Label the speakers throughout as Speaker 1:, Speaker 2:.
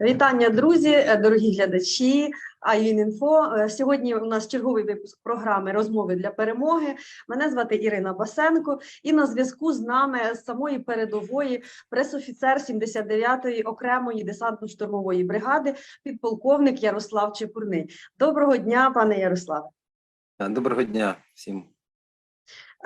Speaker 1: Вітання, друзі, е, дорогі глядачі. Айлінінфо. Е, Сьогодні у нас черговий випуск програми Розмови для перемоги. Мене звати Ірина Басенко, і на зв'язку з нами з самої передової пресофіцер 79-ї окремої десантно-штурмової бригади, підполковник Ярослав Чепурний. Доброго дня, пане Ярославе.
Speaker 2: Доброго дня всім.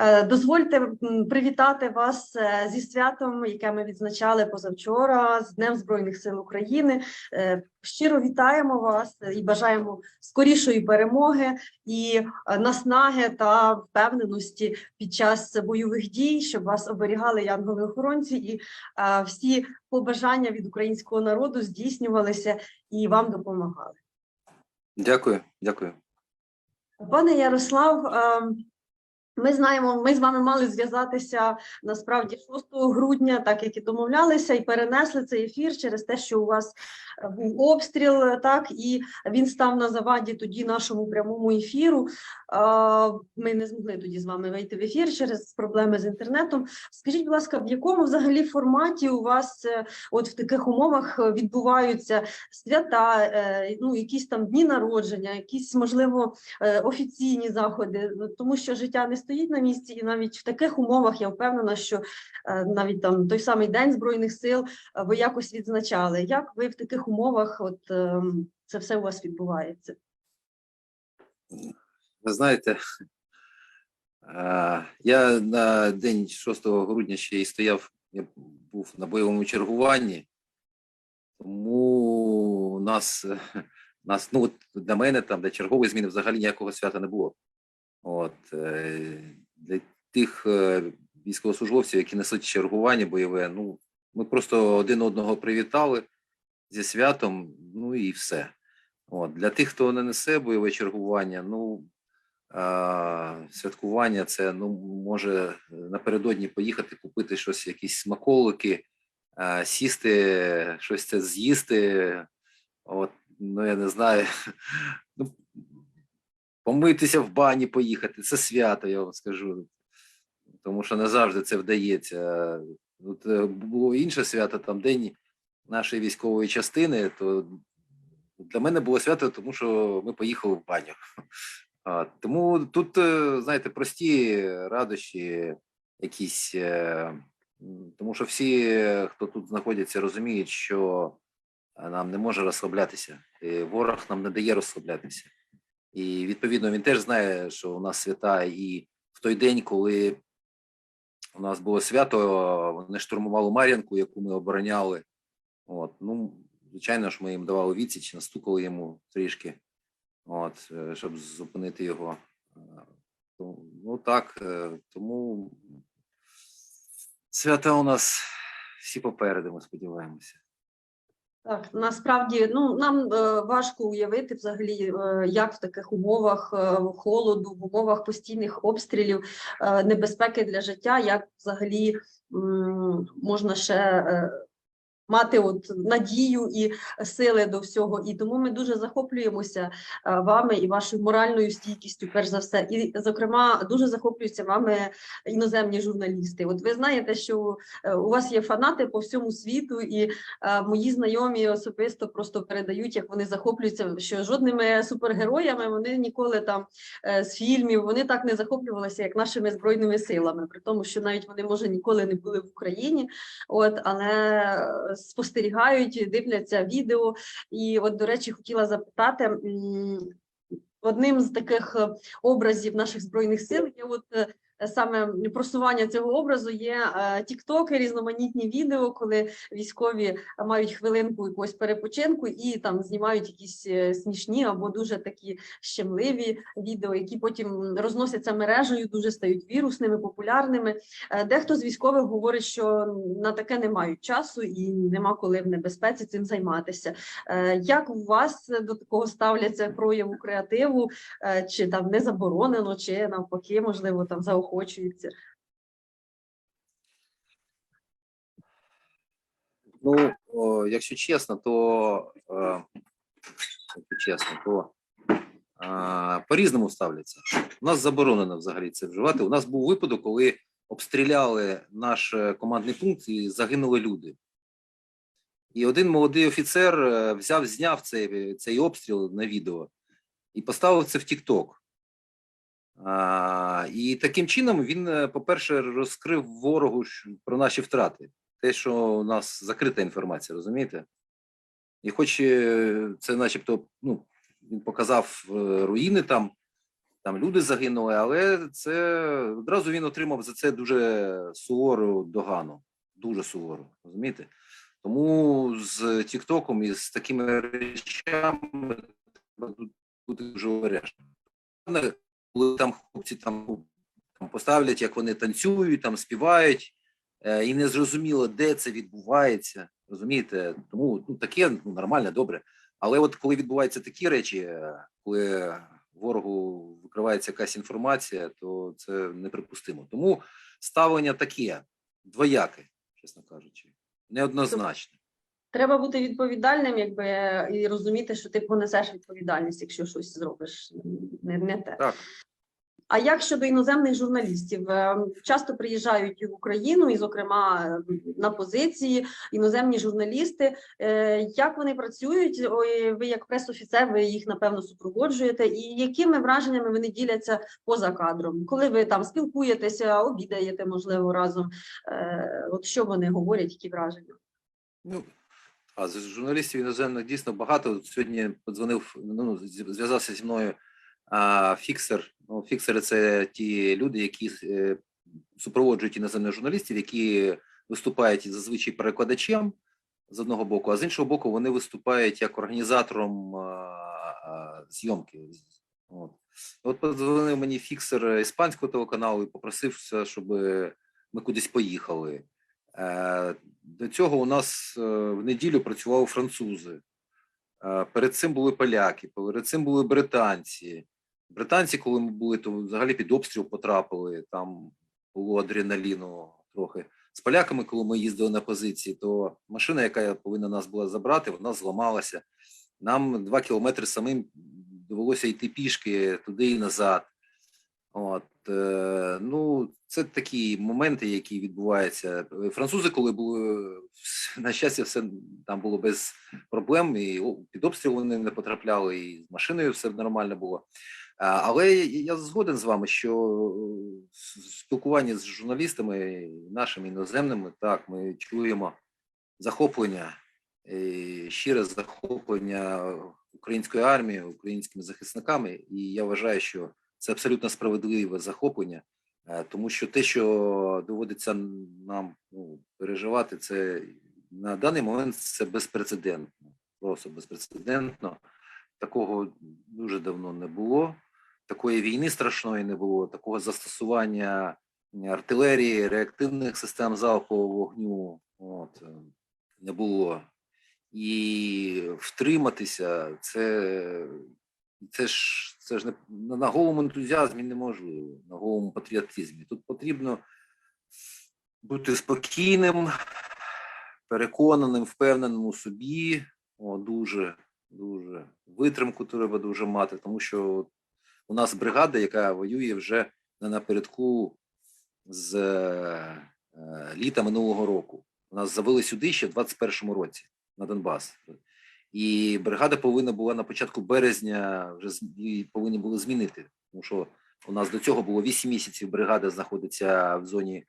Speaker 1: Е, Дозвольте привітати вас е, зі святом, яке ми відзначали позавчора, з Днем Збройних сил України. Е, Щиро вітаємо вас і бажаємо скорішої перемоги і наснаги та впевненості під час бойових дій, щоб вас оберігали янголи-охоронці, і е, всі побажання від українського народу здійснювалися і вам допомагали.
Speaker 2: Дякую, дякую.
Speaker 1: Пане Ярослав, ми знаємо, ми з вами мали зв'язатися насправді 6 грудня, так як і домовлялися, і перенесли цей ефір через те, що у вас е, був обстріл, так і він став на заваді тоді нашому прямому ефіру. Ми не змогли тоді з вами вийти в ефір через проблеми з інтернетом. Скажіть, будь ласка, в якому взагалі форматі у вас е, от в таких умовах е, відбуваються свята, ну якісь там дні народження, якісь можливо офіційні заходи, тому що життя не стоїть на місці, і навіть в таких умовах я впевнена, що е, навіть там той самий день збройних сил е, ви якось відзначали. Як ви в таких умовах, от ем, це все у вас відбувається?
Speaker 2: Ви знаєте, е, я на день 6 грудня ще й стояв, я був на бойовому чергуванні, тому нас, нас ну, для мене там, для чергової зміни взагалі ніякого свята не було. От, е, для тих е, військовослужбовців, які несуть чергування бойове, ну, ми просто один одного привітали зі святом, ну і все. От, для тих, хто не несе бойове чергування, ну а, святкування це ну, може напередодні поїхати, купити щось, якісь смаколики, а, сісти, щось це з'їсти. От, ну я не знаю. Ну, помитися в бані, поїхати. Це свято, я вам скажу. Тому що не завжди це вдається. От, е, було інше свято, там день нашої військової частини, то для мене було свято, тому що ми поїхали в баню. А, тому тут, е, знаєте, прості радощі якісь, е, тому що всі, хто тут знаходяться, розуміють, що нам не може розслаблятися. І ворог нам не дає розслаблятися. І відповідно він теж знає, що у нас свята, і в той день, коли у нас було свято, вони штурмували Мар'янку, яку ми обороняли. От, ну, звичайно ж, ми їм давали відсіч, настукали йому трішки, от, е, щоб зупинити його. Е, Ну так, е, тому свята у нас всі попереду, ми сподіваємося.
Speaker 1: Так, насправді ну нам е, важко уявити взагалі, е, як в таких умовах е, холоду, в умовах постійних обстрілів, е, небезпеки для життя, як взагалі е, можна ще е, мати от надію і сили до всього. І тому ми дуже захоплюємося е, вами і вашою моральною стійкістю, перш за все. І, зокрема, дуже захоплюються вами іноземні журналісти. От ви знаєте, що е, у вас є фанати по всьому світу, і е, мої знайомі особисто просто передають, як вони захоплюються, що жодними супергероями вони ніколи там з фільмів вони так не захоплювалися, як нашими збройними силами, при тому, що навіть вони може ніколи не були в Україні, от але спостерігають, дивляться відео. І от, до речі, хотіла запитати. Одним з таких е, образів наших збройних сил є от е, саме просування цього образу є е, тіктоки, різноманітні відео, коли військові мають хвилинку якогось перепочинку і там знімають якісь е, смішні або дуже такі щемливі відео, які потім розносяться мережею, дуже стають вірусними, популярними. Е, Дехто з військових говорить, що на таке не мають часу і нема коли в небезпеці цим займатися. Як у вас до такого ставляться прояву креативу? Чи там не заборонено, чи навпаки, можливо, там заохочується?
Speaker 2: Ну, якщо чесно, то е, якщо чесно, то е, по-різному ставляться. У нас заборонено взагалі це вживати. У нас був випадок, коли обстріляли наш е, командний пункт і загинули люди. І один молодий офіцер взяв, зняв цей, цей обстріл на відео і поставив це в TikTok. І таким чином він, е, по-перше, розкрив ворогу про наші втрати. Те, що у нас закрита інформація, розумієте? І хоч е, це, начебто, ну, він показав е, руїни там, там люди загинули, але це одразу він отримав за це дуже сувору догану. Дуже сувору, розумієте? Тому з Тіктоком і з такими речами треба бути дуже обережним. Коли там хлопці там, там поставлять, як вони танцюють, там співають, е, і не зрозуміло, де це відбувається. Розумієте? Тому ну, таке ну, нормально, добре. Але от коли відбуваються такі речі, е, коли ворогу викривається якась інформація, то це неприпустимо. Тому ставлення таке двояке, чесно кажучи, неоднозначне.
Speaker 1: Треба бути відповідальним, якби і розуміти, що ти понесеш відповідальність, якщо щось зробиш не, не те.
Speaker 2: Так.
Speaker 1: А як щодо іноземних журналістів? Е, Часто приїжджають в Україну, і, зокрема, на позиції іноземні журналісти. Е, Як вони працюють? Ви як прес-офіцер, ви їх напевно супроводжуєте. І якими враженнями вони діляться поза кадром? Коли ви там спілкуєтеся, обідаєте, можливо, разом? Е, От що вони говорять, які враження?
Speaker 2: Ну, а з журналістів іноземних дійсно багато. Сьогодні подзвонив, ну, зв'язався зі мною а, фіксер. Ну, фіксери це ті люди, які е, супроводжують іноземних журналістів, які виступають зазвичай перекладачем з одного боку, а з іншого боку, вони виступають як організатором а, а, зйомки. От. От подзвонив мені фіксер іспанського телеканалу і попросив, щоб ми кудись поїхали. Е, До цього у нас е, в неділю працювали французи. Е, Перед цим були поляки, перед цим були британці. Британці, коли ми були, то взагалі під обстріл потрапили. Там було адреналіну трохи. З поляками, коли ми їздили на позиції, то машина, яка повинна нас була забрати, вона зламалася. Нам два кілометри самим довелося йти пішки туди і назад. От, ну, це такі моменти, які відбуваються. Французи, коли були, на щастя, все там було без проблем, і під обстріл вони не потрапляли, і з машиною все нормально було. Але я згоден з вами, що е, в спілкуванні з журналістами, нашими іноземними, так, ми чуємо захоплення, е, щире захоплення української армії, українськими захисниками, і я вважаю, що це абсолютно справедливе захоплення, е, тому що те, що доводиться нам ну, переживати, це на даний момент це безпрецедентно, просто безпрецедентно. Такого дуже давно не було. Такої війни страшної не було, такого застосування артилерії, реактивних систем залпового вогню от, е, не було. І втриматися це це ж це ж не на- голому ентузіазмі неможливо, на голому патріотизмі. Тут потрібно бути спокійним, переконаним, впевненим у собі. О, дуже, дуже. Витримку треба дуже мати, тому що у нас бригада, яка воює вже не напередку з е, літа минулого року. У нас завели сюди ще в 21-му році на Донбас. І бригада повинна була на початку березня вже повинні були змінити, тому що у нас до цього було 8 місяців. Бригада знаходиться в зоні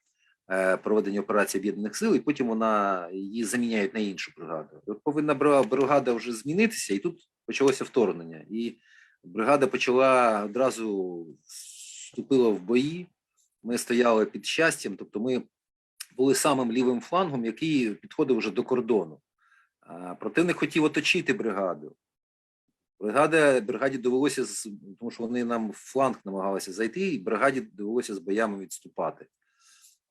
Speaker 2: е, проведення операції об'єднаних сил, і потім вона її заміняють на іншу бригаду. От повинна бригада вже змінитися, і тут почалося вторгнення. І бригада почала одразу вступила в бої. Ми стояли під щастям, тобто ми були самим лівим флангом, який підходив вже до кордону. Противник хотів оточити бригаду. Бригада, бригаді довелося, тому що вони нам в фланг намагалися зайти, і бригаді довелося з боями відступати.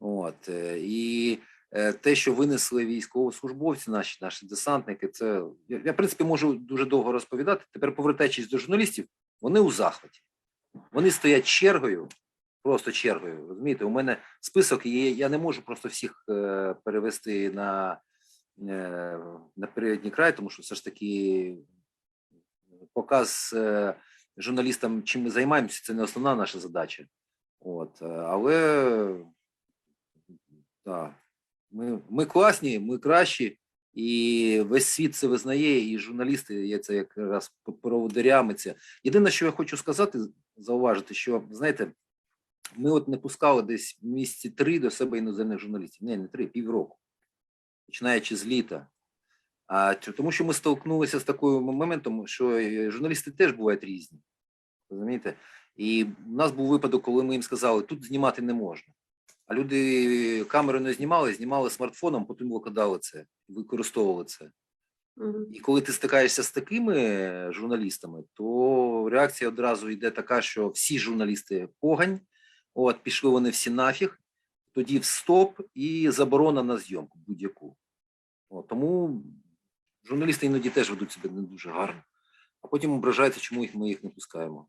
Speaker 2: От, е, і е, те, що винесли військовослужбовці, наші, наші десантники, це я, в принципі, можу дуже довго розповідати. Тепер, повертаючись до журналістів, вони у захваті. Вони стоять чергою, просто чергою. Розумієте, у мене список, і я не можу просто всіх е, перевести на на передній край, тому що все ж таки показ е, журналістам, чим ми займаємося, це не основна наша задача. От, е, але так, ми, ми класні, ми кращі, І весь світ це визнає, і журналісти є це якраз проводирями. Це єдине, що я хочу сказати, зауважити, що знаєте, ми от не пускали десь місяці три до себе іноземних журналістів. Ні, не три, півроку, починаючи з літа. А тому, що ми столкнулися з такою моментом, що е, журналісти теж бувають різні. Розумієте? І в нас був випадок, коли ми їм сказали, тут знімати не можна. А люди камеру не знімали, знімали смартфоном, потім викладали це, використовували це.
Speaker 1: Мгм.
Speaker 2: І коли ти стикаєшся з такими журналістами, то реакція одразу йде така, що всі журналісти погань, от пішли вони всі нафіг, тоді в стоп і заборона на зйомку будь-яку. Тому журналісти іноді теж ведуть себе не дуже гарно, а потім ображаються, чому ми їх не пускаємо.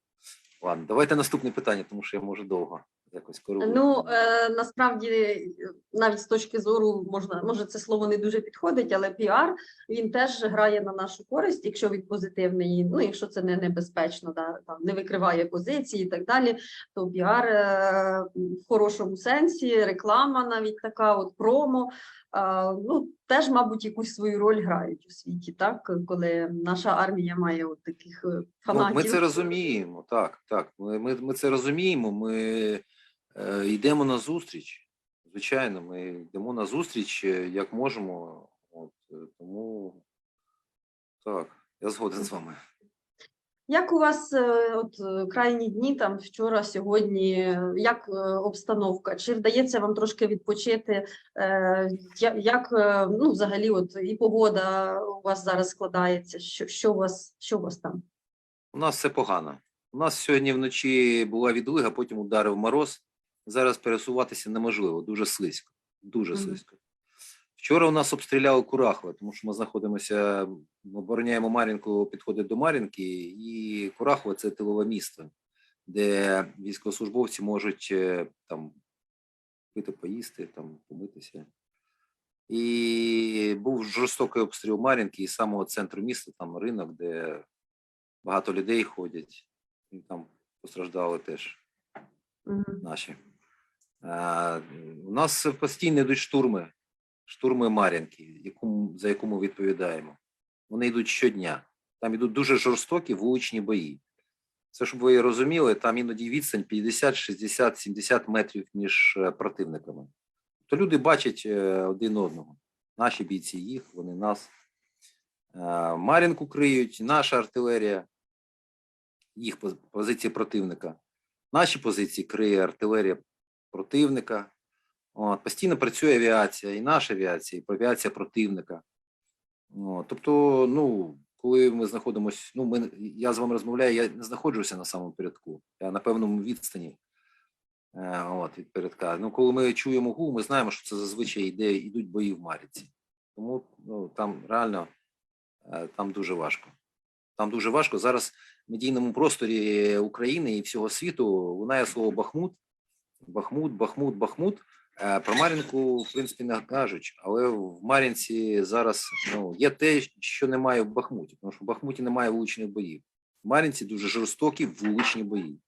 Speaker 2: Ладно, давайте наступне питання, тому що я можу довго якось коригувати.
Speaker 1: Ну е, насправді, навіть з точки зору можна, може, це слово не дуже підходить, але піар він теж грає на нашу користь, якщо він позитивний, ну якщо це не небезпечно, да, там не викриває позиції і так далі, то піар е, в хорошому сенсі, реклама навіть така, от промо. е, Ну, теж, мабуть, якусь свою роль грають у світі, так коли наша армія має от таких е, фанатів.
Speaker 2: Ну, ми це розуміємо, так, так. Ми, ми, ми це розуміємо. Ми йдемо на зустріч. Звичайно, ми йдемо на зустріч е, як можемо. От, е, тому так, я згоден з вами.
Speaker 1: Як у вас е, от е, крайні дні, там вчора, сьогодні, е, як обстановка? Чи вдається вам трошки відпочити? Як ну, взагалі, от і погода у вас зараз складається? Що, що у вас, що у вас там?
Speaker 2: У нас все погано. У нас сьогодні вночі була відлига, потім ударив мороз. Зараз пересуватися неможливо, дуже слизько. Дуже слизько. Вчора у нас обстріляли Курахове, тому що ми знаходимося, ми обороняємо Мар'їнку, підходить до Мар'їнки, і Курахове це тилове місто, де військовослужбовці можуть е, там пити, поїсти, там помитися. І був жорстокий обстріл Мар'їнки і самого центру міста, там ринок, де багато людей ходять, і там постраждали теж
Speaker 1: Мгм.
Speaker 2: наші. У нас постійно йдуть штурми, штурми Мар'їнки, яку, за яку ми відповідаємо. Вони йдуть щодня. Там йдуть дуже жорстокі вуличні бої. Це, щоб ви розуміли, там іноді відстань 50, 60, 70 метрів між е, противниками. То люди бачать е, один одного. Наші бійці їх, вони нас. Е, Мар'їнку криють, наша артилерія, їх позиції противника. Наші позиції криє артилерія противника. От, постійно працює авіація, і наша авіація, і авіація противника. От, тобто, ну, коли ми знаходимося, ну, ми, я з вами розмовляю, я не знаходжуся на самому передку, я на певному відстані е, от, від передка. Ну, коли ми чуємо гул, ми знаємо, що це зазвичай йде, йдуть бої в Маріці. Тому ну, там реально е, там дуже важко. Там дуже важко. Зараз в медійному просторі України і всього світу лунає слово Бахмут. Бахмут, Бахмут, Бахмут. Е, Про Мар'їнку, в принципі, не кажуть, але в Мар'їнці зараз ну, є те, що немає в Бахмуті, тому що в Бахмуті немає вуличних боїв. В Мар'їнці дуже жорстокі вуличні бої.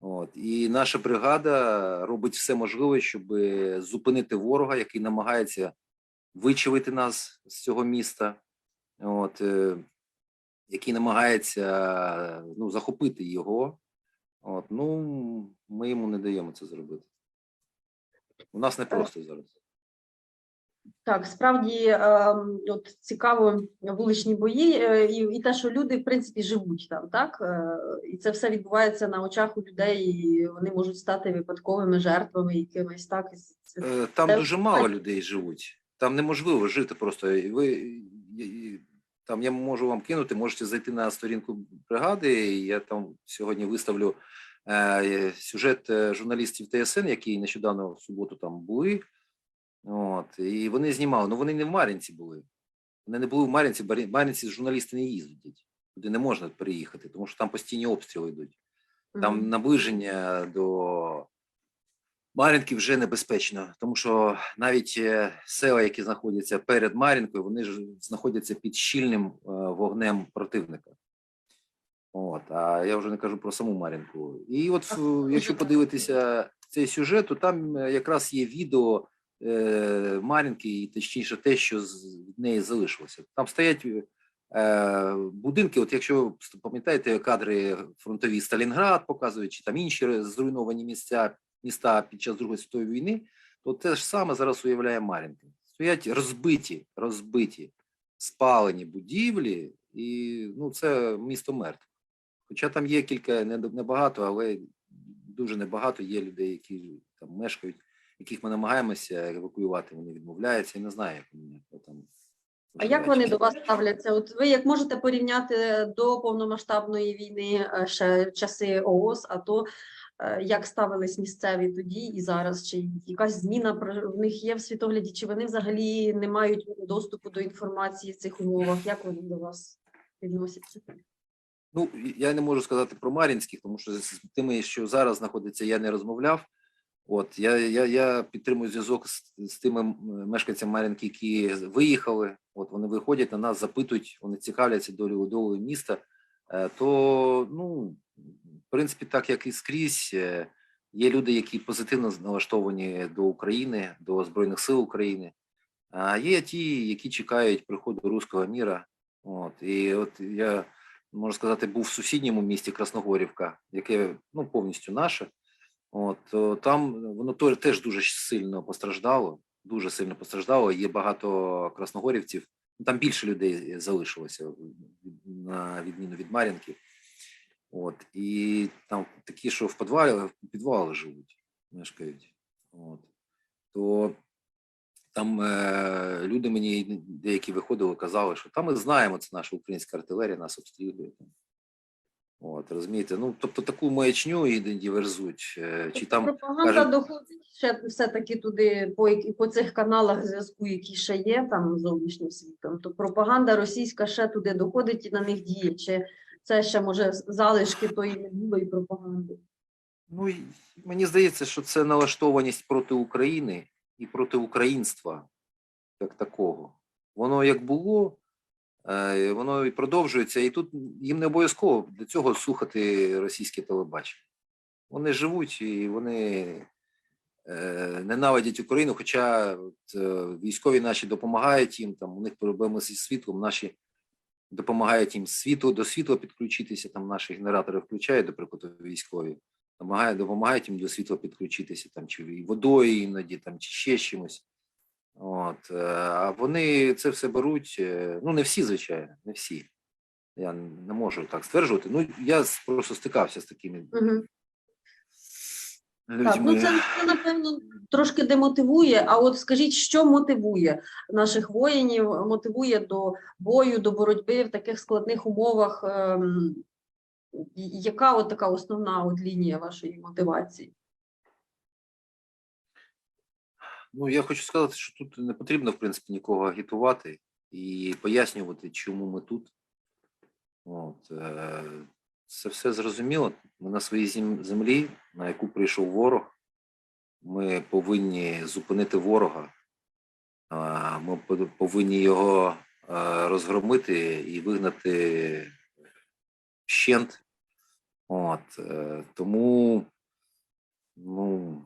Speaker 2: От. І наша бригада робить все можливе, щоб зупинити ворога, який намагається вичавити нас з цього міста, от, е, який намагається ну, захопити його. От, ну, ми йому не даємо це зробити. У нас не просто зараз.
Speaker 1: Так, справді ем, от цікаво вуличні бої е, і, і те, що люди в принципі живуть там, так Е, і це все відбувається на очах у людей, і вони можуть стати випадковими жертвами якимись так.
Speaker 2: Е, Там
Speaker 1: Це-
Speaker 2: дуже мало людей живуть. Там неможливо жити просто. І Ви і- і- там я можу вам кинути, можете зайти на сторінку бригади. і Я там сьогодні виставлю е, сюжет е, журналістів ТСН, які нещодавно в суботу там були. От, і вони знімали. Ну вони не в Мар'їнці були. Вони не були в Мар'їнці, в Мар'їнці журналісти не їздять. Туди не можна приїхати, тому що там постійні обстріли йдуть. Там наближення до Мар'їнки вже небезпечно, тому що навіть е, села, які знаходяться перед Мар'їнкою, вони ж знаходяться під щільним е, вогнем противника. От, а я вже не кажу про саму Мар'їнку. І от, е, якщо подивитися цей сюжет, то там якраз є відео е, Мар'їнки, і точніше те, що з від неї залишилося. Там стоять е, будинки. От якщо пам'ятаєте кадри фронтові Сталінград показують, чи там інші зруйновані місця міста під час Другої світової війни, то те ж саме зараз уявляє Мар'їнка. Стоять розбиті, розбиті, спалені будівлі, і ну, це місто мертве. Хоча там є кілька небагато, але дуже небагато є людей, які там мешкають, яких ми намагаємося евакуювати. Вони відмовляються. Я не знаю, як вони там.
Speaker 1: А як вони до вас ставляться? От ви як можете порівняти до повномасштабної війни е, ще часи ООС, а то як ставились місцеві тоді і зараз? Чи якась зміна в них є в світогляді? Чи вони взагалі не мають доступу до інформації в цих умовах? Як вони до вас відносяться?
Speaker 2: Ну, я не можу сказати про Мар'їнських, тому що з тими, що зараз знаходиться, я не розмовляв. От я, я, я підтримую зв'язок з, з тими мешканцями Мар'їнки, які виїхали. От вони виходять на нас, запитують, вони цікавляться долею долею міста. Е, то, ну, принципі, так як і скрізь, е, є люди, які позитивно налаштовані до України, до Збройних сил України. А є ті, які чекають приходу руського міра. От і от я можна сказати, був в сусідньому місті Красногорівка, яке ну повністю наше. От там воно теж дуже сильно постраждало. Дуже сильно постраждало. Є багато красногорівців. Там більше людей залишилося на відміну від Мар'їнки. От і там такі, що в підвалі, в підвали живуть, мешкають. От то там е, люди мені деякі виходили, казали, що там ми знаємо, це наша українська артилерія, нас обстрілює. От, розумієте, ну тобто таку маячню іноді верзуть. е, Чи там
Speaker 1: пропаганда
Speaker 2: кажуть-
Speaker 1: доходить ще все-таки туди по, по цих каналах зв'язку, які ще є там зовнішнім світом, то пропаганда російська ще туди доходить і на них діє. Чи це ще може залишки тої минулої пропаганди?
Speaker 2: Ну, мені здається, що це налаштованість проти України і проти українства як такого. Воно як було, е, воно і продовжується, і тут їм не обов'язково для цього слухати російське телебачення. Вони живуть і вони е, ненавидять Україну, хоча е, військові наші допомагають їм, там у них проблеми зі світлом, наші допомагають їм світло, до світла підключитися, там наші генератори включають, до прикладу, військові допомагають, допомагають їм до світла підключитися, там, чи водою іноді, там, чи ще чимось. От, е, а вони це все беруть, е, ну не всі, звичайно, не всі. Я не можу так стверджувати. Ну, я просто стикався з такими. Людьми.
Speaker 1: Так, ну це, це напевно трошки демотивує. А от скажіть, що мотивує наших воїнів, мотивує до бою, до боротьби в таких складних умовах? ем, Яка от така основна от лінія вашої мотивації?
Speaker 2: Ну, я хочу сказати, що тут не потрібно, в принципі, нікого агітувати і пояснювати, чому ми тут. От, е, це все зрозуміло. Ми на своїй землі, на яку прийшов ворог. Ми повинні зупинити ворога. Ми повинні його розгромити і вигнати щент. От, е, тому ну,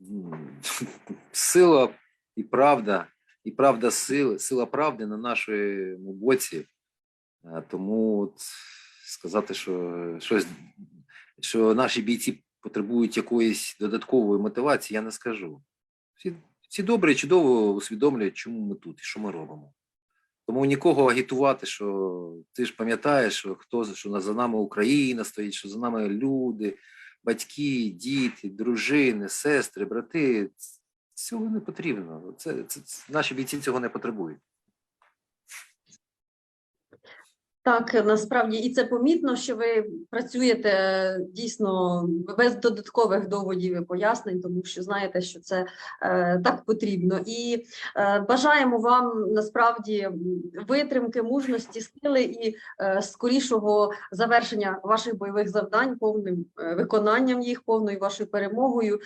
Speaker 2: сила і правда, і правда сили, сила правди на нашому боці. Е, Тому сказати, що щось, що наші бійці потребують якоїсь додаткової мотивації, я не скажу. Всі, всі добре і чудово усвідомлюють, чому ми тут і що ми робимо. Тому нікого агітувати, що ти ж пам'ятаєш, що хто що за нами Україна стоїть, що за нами люди, батьки, діти, дружини, сестри, брати. Цього не потрібно. Це, це, це наші бійці цього не потребують.
Speaker 1: Так, насправді, і це помітно, що ви працюєте дійсно без додаткових доводів і пояснень, тому що знаєте, що це е, так потрібно. І е, бажаємо вам насправді витримки, мужності, сили і е, скорішого завершення ваших бойових завдань, повним е, виконанням їх, повною вашою перемогою.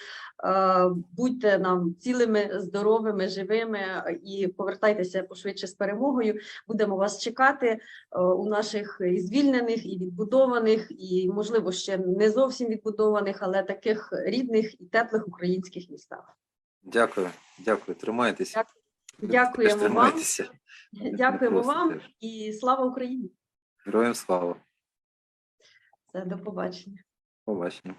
Speaker 1: Е, будьте нам цілими, здоровими, живими е, і повертайтеся пошвидше з перемогою. Будемо вас чекати е, у наших і звільнених, і відбудованих, і, можливо, ще не зовсім відбудованих, але таких рідних і теплих українських містах.
Speaker 2: Дякую, дякую. Тримайтеся.
Speaker 1: Дякуємо вам. Дякуємо
Speaker 2: Просто
Speaker 1: вам і слава Україні.
Speaker 2: Героям слава.
Speaker 1: Все, до побачення.
Speaker 2: Побачення.